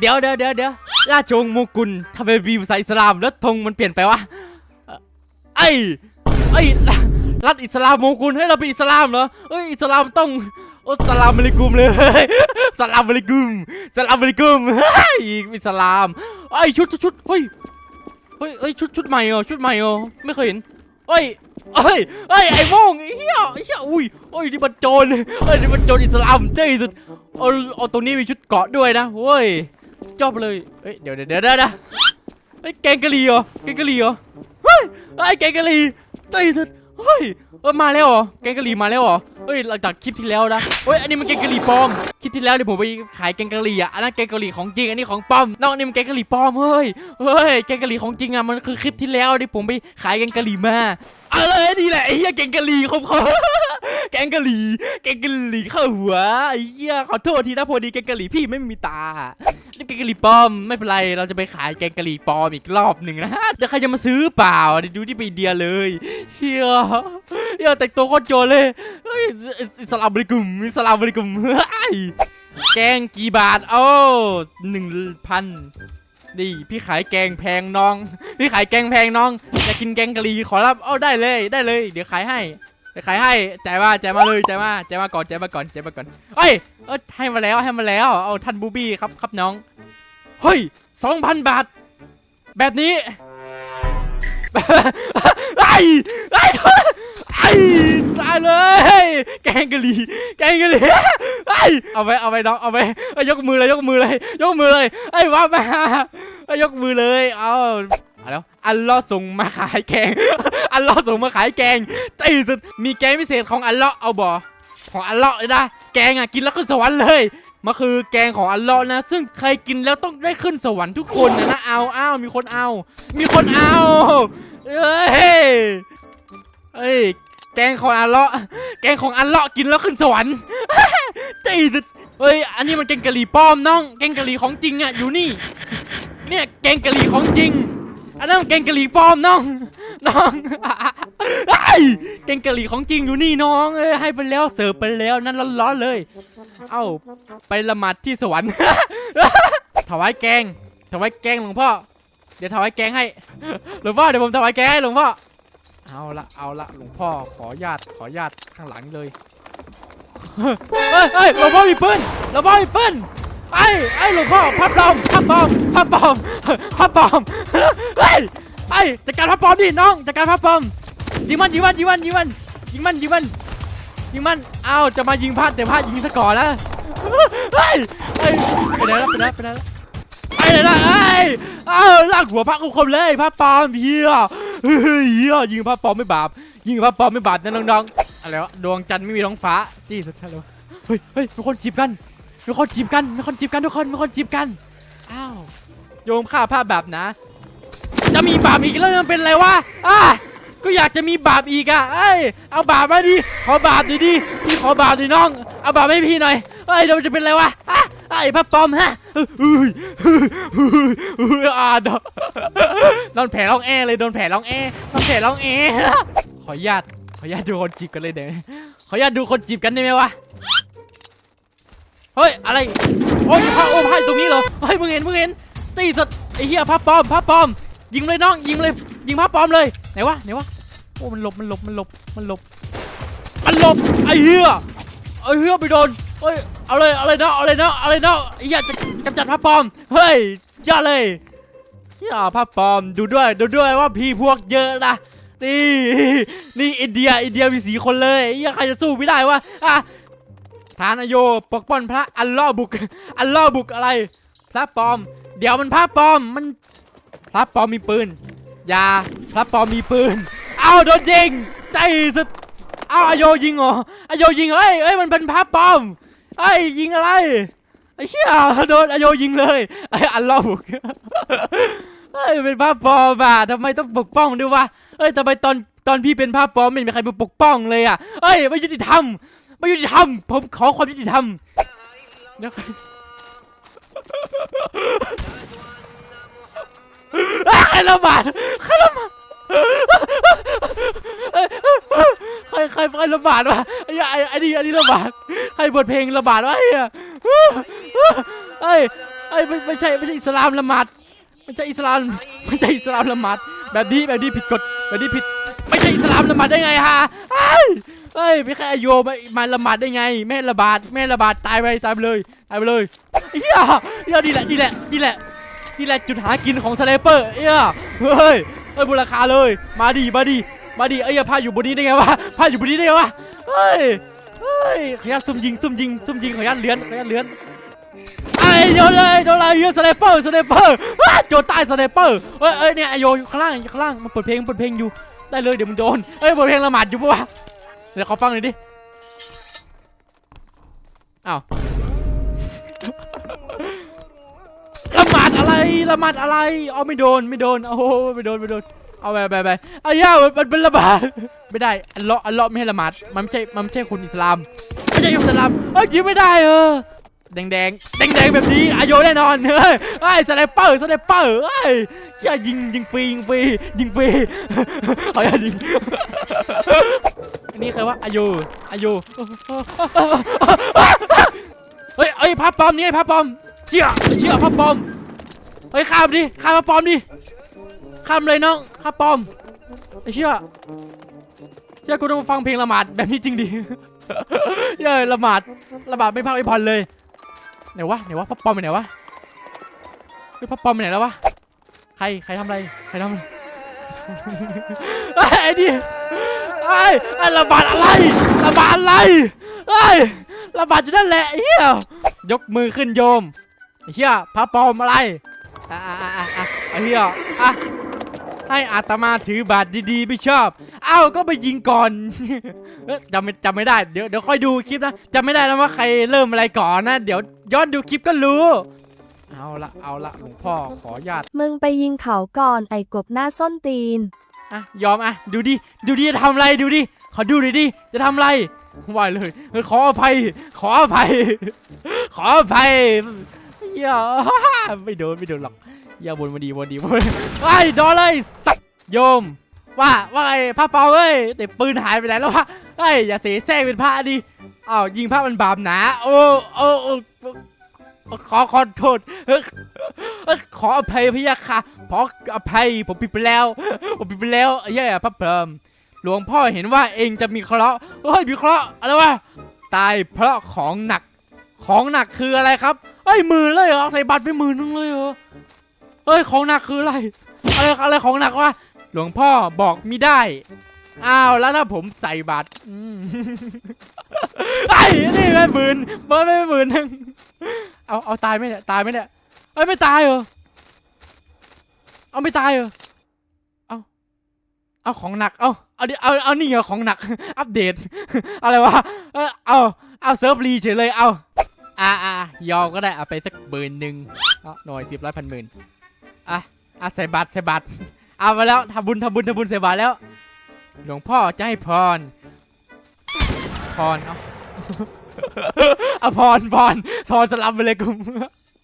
เดี๋ยวเดี๋ยวเดี๋ยวเดี๋ยวราชวงศ์โมกุลทำไมมีภาษาอิสลามแล้วธงมันเปลี่ยนไปวะไอ้ไอ้รัฐอิสลามโมกุลให้เราเป็นอิสลามเหรอเอ้ยอิสลามต้องโอ้สลามอะลัยกุมเลยสลามอะลัยกุมสลามอะลัยกุมเฮ้ยอิสลามไอ้ชุดชุดเฮ้ยเฮ้ยเฮ้ยชุดชุดใหม่เหรอชุดใหม่เหรอไม่เคยเห็นเฮ้ยเฮ้ยเฮ้ยไอ้โม่งไอเหี้ยเหี้ยอุ้ยเฮ้ยนี่มันโจรเฮ้ยนี่มันโจรอิสลามเจ๊สุดเอาเอาตรงนี้มีชุดเกาะด้วยนะเว้ย จบเลยเฮ้ยเดี๋ยวเดี๋ยวเดี๋ยวเดี๋ยวนะเฮ้ยแกงกะหรี่เหรอแกงกะหรี่เหรอเฮ้ยไอ้แกงกะหรี่ใจสุดเฮ้ยเออมาแล้วเหรอแกงกะหรี่มาแล้วเหรอ เฮ้ยหลังจากคลิปที่แล้วนะเฮ้ยอันนี้มันแกงกะหรี่ปลอมคลิปที่แล้วเดี๋ยวผมไปขายแกงกะหรี่อะอันนั้นแกงกะหรี่ของจริงอันนี้ของปลอมนอกนี่มันแกงกะหรี่ปลอมเฮ้ยเฮ้ยแกงกะหรี่ของจริงอะมันคือคลิปที่แล้วที่ผมไปขายแกงกะหรี่มาอะไรนี่แหละไอ้เหี้ยแกงกะหรี่ครบครบแกงกะหรี่แกงกะหรี่เข้าหัวไอ้เหี้ยขอโทษทีนะพอดีแกงกะหรี่พี่ไม่มีตานี่แกงกะหรี่ปลอมไม่เป็นไรเราจะไปขายแกงกะหรี่ปลอมอีกรอบหนึ่งนะเดี๋ยวใครจะมาซื้อเปล่าเดี๋ยวดูที่ไปเดียเลยเฮียเฮียแต่งตัวโคตรโจเลย อิสลามบริกุมอิสลามบริกุมเฮ้ยแกงกี่บาทโอ้หนึ่งพันนี่พี่ขายแกงแพงน้อง พี่ขายแกงแพงน้องอยากกินแกงกะหรี่ขอรับเอาได้เลยได้เลย เดี๋ยวขายให้เดี๋ยวขายให้จ่ายมาจ่ายมาเลยจ่ายมาจ่ายมาก่อนจ่ายมาก่อนจ่ายมาก่อนเฮ้ยเออให้มาแล้วให้มาแล้วเอาท่านบูบี้ครับครับน้องเฮ้ยสองพันบาท แบบนี้ไอ้ไอ้ ตายเลย แกงกะหรี่แกงกะหรี่ไอ้เอาไปเอาไปน้องเอาไปเอายกมือเลยยกมือเลย ยกมือเลยไอ้ว่ามาเอายกมือเลยเอาเอาแล้วอัลลอฮ์ส่งมาขายแกง อัลลอฮ์ส่งมาขายแกงใจสุดมีแกงพิเศษของอัลลอฮ์เอาบ่ของอัลลอฮ์เลยนะแกงอะกินแล้วขึ้นสวรรค์เลยมันคือแกงของอัลลอฮ์นะ ซึ่งใครกินแล้วต้องได้ขึ้นสวรรค์ทุกคนนะนะเอาเอามีคนเอา มีคนเอาเอ้ยเอ้ย แกงของอัลเลาะ แกงของอัลเลาะกินแล้วขึ้นสวรรค์ใจสุดเฮ้ย อันนี้มันแกงกะหรี่ปลอมน้อง แกงกะหรี่ของจริงอะอยู่นี่ เนี่ยแกงกะหรี่ของจริง อันนั้นแกงกะหรี่ปลอมน้อง น้องไอ้แกงกะหรี่ของจริงอยู่นี่น้องเอ้ยให้ไปแล้วเสิร์ฟไปแล้วนั่นร้อนๆเลย เอ้าไปละหมาดที่สวรรค์ถวายแกงถวายแกงหลวงพ่อ เดี๋ยวถวายแกงให้ หลวงพ่อเดี๋ยวผมถวายแกงให้หลวงพ่อ เอาละเอาละหลวงพ่อขอญาตขอญาตข้างหลังเลยเฮ้ยเฮ้ยหลวงพ่อมีปืนหลวงพ่อมีปืนไอ้ไอ้หลวงพ่อพับปอมพับปอมพับปอมพับปอมเฮ้ยไอ้จัดการพับปอมดิน้องจัดการพับปอมยิงมันยิงมันยิงมันยิงมันยิงมันยิงมันยิงมันเอาจะมายิงพลาดแต่พลาดยิงซะก่อนนะเฮ้ยเฮ้ยไปไหนแล้วไปไหนไปไหนแล้วไปเลยนะไอ้ยเอ้าลากหัวพระคุคมเลยพระปอมเฮีย เฮ้ยเฮียยิงพระปลอมไม่บาป ยิงพระปลอมไม่บาปนะน้องๆอะไรวะดวงจันทร์ไม่มีท้องฟ้าจี้สุดท้ายแล้วเฮ้ยเฮ้ยมีคนจีบกันมีคนจีบกันมีคนจีบกันทุกคนมีคนจีบกันอ้าวโยมฆ่าพระบาปนะ จะมีบาปอีกแล้วมันเป็นไรวะอะก็อยากจะมีบาปอีกอะเอ้ยเอาบาปมาดิขอบาปดิดิพี่ขอบาปดิน้อง เอาบาปให้พี่หน่อยเอ้ยเดี๋ยวจะเป็นไรวะอะ ไอ้พระปอมฮะอ่าโดนโดนแผลร้องแอเลยโดนแผลร้องแอโดนแผลร้องแอขออนุญาตขออนุญาตดูคนจีบกันเลยเดี๋ยวขออนุญาตดูคนจีบกันได้ไหมวะเฮ้ยอะไรโอ้ยพระโอ้พระตรงนี้เหรอเฮ้ยมึงเห็นมึงเห็นตีสดไอ้เหี้ยพระปอมพระปอม ยิงเลยน้องยิงเลยยิงพระปอมเลยไหนวะไหนวะโอ้มันหลบมันหลบมันหลบมันหลบมันหลบไอ้เหี้ยไอ้เหี้ยไปโดนเฮ้ย เอาเลยเอาเลยเนาะเอาเลยเนาะเอาเลยเนาะไอ้เหี้ยจะกำจัดพระปลอมเฮ้ยยอดเลยเหี้ยพระปลอมดูด้วยดูด้วยว่าพี่พวกเยอะนะนี่นี่อินเดียอินเดียมีสีคนเลยไอ้เหี้ยใครจะสู้ไม่ได้วะอะทานอโยปกป้องพระอัลลอฮ์บุก อัลลอฮ์บุกอะไร พระปลอม เดี๋ยวมันพระปลอมมันพระปลอมมีปืนอย่าพระปลอมมีปืนเอาโดนยิงใจสุดเอาอโยยิงเหรออโยยิงเอ้ยเอ้ยมันเป็นพระปลอม ไอ้ยิงอะไรไอ้เหี้ยโดนอโยยิงเลยไอ้อัลลอบุกเฮ้ยเป็นพระปลอมอะทำไมต้องปกป้องด้วยวะเอ้ยทำไมตอนตอนพี่เป็นพระปลอมไม่มีใครมาปกป้องเลยอะเอ้ยไม่ยุติธรรมไม่ยุติธรรมผมขอความยุติธรรมเดี๋ยวอะใครระบาดใครระบาด รใครใครระบาดวะไอ้ไอ้ไอ้นี่ไอ้นี่ระบาดใครบทเพลงระบาดวะไอ้เหี้ยเฮ้ยเอ้ยไม่ไม่ใช่ไม่ใช่อิสลามละหมาดไม่ใช่อิสลามไม่ใช่อิสลามละหมาดแบบนี้แบบนี้ผิดกฎแบบนี้ผิดไม่ใช่อิสลามละหมาดได้ไงฮะเอ้ยเอ้ยไม่ใช่อโยมามาละหมาดได้ไง แม่ให้ระบาดแม่ให้ระบาดตายไปตายไปเลยตายไปเลยเฮียเฮียนี่แหละนี่แหละนี่แหละนี่แหละจุดหากินของสไนเปอร์เฮียเฮ้ยเฮ้ยบุราคาเลย มาดีมาดี มาดีเอ้ยพาอยู่บนนี้ได้ไงวะพาอยู่บนนี้ได้ไงวะเฮ้ยเฮ้ยขออนุญาตซุ่มยิงซุ่มยิงซุ่มยิงขออนุญาตเลื้อนขออนุญาตเลื้อนไอ้โดนเลยโดนเลยเฮียสไนเปอร์สไนเปอร์โจรใต้สไนเปอร์เอ้ยเอ้ยเนี่ยไอโยข้างล่างข้างล่างมันเปิดเพลงเปิดเพลงอยู่ได้เลยเดี๋ยวมึงโดนเอ้ยเปิดเพลงละหมาดอยู่ปะวะเดี๋ยวขอฟังหน่อยดิอ้าวละหมาดอะไรละหมาดอะไรเอาไม่โดนไม่โดนโอ้โหไม่โดนไม่โดน เอาไปไปไปไอ้ย่ามันมันเป็นละหมาดไม่ได้อัลเลาะอัลเลาะไม่ให้ละหมาดมันไม่ใช่มันไม่ใช่คนอิสลามไม่ใช่อิสลามเอ้ยยิงไม่ได้เออแดงแดงแดงแดงแบบนี้อายุแน่นอนเฮ้ยไอ้สไนเปอร์สไนเปอร์เฮ้ยอย่ายิงยิงฟรียิงฟรียิงฟรีเขาอย่ายิงอันนี้ใครวะอายุอายุเฮ้ยเอ้ยพระปอมนี่ไอ้พระปอมเชี่ยเชี่ยพระปอมเฮ้ยข้ามดิข้ามพระปอมดิ ข้ามเลยน้องพระปอมไอ้เชี่ยเชี่ยกูต้องฟังเพลงละหมาดแบบนี้จริงดิเย้ยละหมาดละหมาดไม่พักไม่ผ่อนเลยไหนวะไหนวะพ่อปอมไปไหนวะเฮ้ยพ่อปอมไปไหนแล้ววะใครใครทำอะไรใครทำอะไรไอ้ดิไอ้ไอ้ระบาดอะไรระบาดอะไรไอ้ระบาดอยู่นั่นแหละเฮียยกมือขึ้นโยมไอ้เฮียพระปอมอะไรอะอะอะอะอะไอ้เฮียอะ ให้อาตมาถือบาทดีๆ ไม่ชอบ เอ้าก็ไปยิงก่อนเอ้ยจำไม่จำไม่ได้ เดี๋ยวเดี๋ยวค่อยดูคลิปนะจำไม่ได้แล้วว่าใครเริ่มอะไรก่อนนะ เดี๋ยวย้อนดูคลิปก็รู้ เอาละเอาละหลวงพ่อขออนุญาต มึงไปยิงเขาก่อนไอ้กบหน้าส้นตีน อะยอมอะดูดิดูดิจะทำอะไรดูดิขอดูหน่อยดิจะทำอะไรไหวเลยเฮ้ยขออภัย ขออภัย ขออภัยอย่าไม่โดนไม่โดนหรอก อย่าบนมาดีบนดีบนไอ้ยโดนเลยสักโยม ว่าว่าไงพระเปาเอ้ยแต่ปืนหายไปไหนแล้ววะเอ้ยอย่าเสแสร้งเป็นพระดิอ้าวยิงพระมันบาปหนาโอ้โอ้โอ้ขอขอโทษเฮ้ยขออภัยพะยะค่ะขออภัยผมผิดไปแล้วผมผิดไปแล้วไอ้เหี้ยพระเพลิมหลวงพ่อเห็นว่าเองจะมีเคราะห์เฮ้ยมีเคราะห์อะไรวะตายเพราะของหนักของหนักคืออะไรครับเฮ้ยหมื่นเลยเหรอใส่บัตรไปหมื่นนึงเลยเหรอ เฮ้ยของหนักคืออะไร อะไรอะไรของหนักวะ หลวงพ่อบอกมิได้ อ้าวแล้วถ้าผมใส่บาตรอืมไอ้นี่แม่หมื่นเบิร์ดไม่หมื่นหนึ่งเอาเอาตายไหมเนี่ยตายไหมเนี่ยเอ้ยไม่ตายเหรอ เอาไม่ตายเหรอ เอาเอาของหนัก เอาเอาดิเอาเอานี่เหรอของหนัก อัปเดต อะไรวะ เออเอาเอาเซิร์ฟรีเฉยเลย เอาอ่าอ่ายอมก็ได้เอาไปสักหมื่นหนึ่งเอาหน่อยสิบร้อยพันหมื่น อะอะใส่บัตรใส่บัตรเอามาแล้วทำบุญทำบุญทำบุญใส่บาตรแล้ว หลวงพ่อจะให้พร พรเอา เอาพรพรพรสลับไปเลยกุม